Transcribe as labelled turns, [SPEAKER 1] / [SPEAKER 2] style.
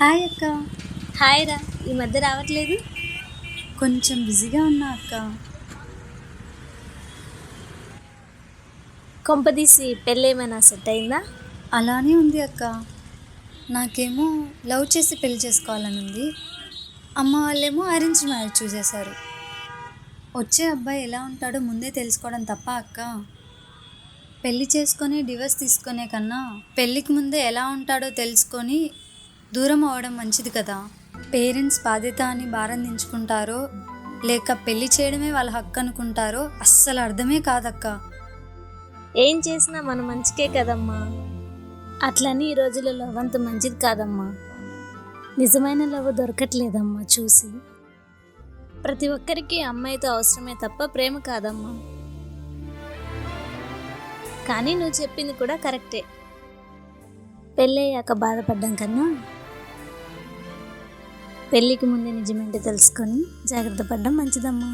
[SPEAKER 1] Hi అక్క.
[SPEAKER 2] Hi రా. ఈ మధ్య రావట్లేదు?
[SPEAKER 1] కొంచెం బిజీగా ఉన్నా అక్క.
[SPEAKER 2] కొంపదీసి పెళ్ళేమైనా సెట్ అయిందా?
[SPEAKER 1] అలానే ఉంది అక్క. నాకేమో లవ్ చేసి పెళ్ళి చేసుకోవాలని ఉంది. అమ్మ వాళ్ళేమో అరేంజ్ మ్యారేజ్ చూసేశారు. వచ్చే అబ్బాయి ఎలా ఉంటాడో ముందే తెలుసుకోవడం తప్ప అక్క. పెళ్ళి చేసుకొని డివోర్స్ తీసుకునే కన్నా పెళ్ళికి ముందే ఎలా ఉంటాడో తెలుసుకొని దూరం అవడం మంచిది కదా? పేరెంట్స్ బాధ్యత అని భారం దించుకుంటారో లేక పెళ్ళి చేయడమే వాళ్ళ హక్కు అనుకుంటారో అస్సలు అర్థమే కాదక్క.
[SPEAKER 2] ఏం చేసినా మన మంచికే కదమ్మా. అట్లని ఈ రోజుల్లో లవ్ అంత మంచిది కాదమ్మా. నిజమైన లవ్ దొరకట్లేదమ్మా చూసి. ప్రతి ఒక్కరికి అమ్మాయితో అవసరమే తప్ప ప్రేమ కాదమ్మా. కానీ నువ్వు చెప్పింది కూడా కరెక్టే. పెళ్ళయ్యాక బాధపడ్డం కన్నా పెళ్ళికి ముందే నిజమేంటో తెలుసుకొని జాగ్రత్త పడడం మంచిదమ్మా.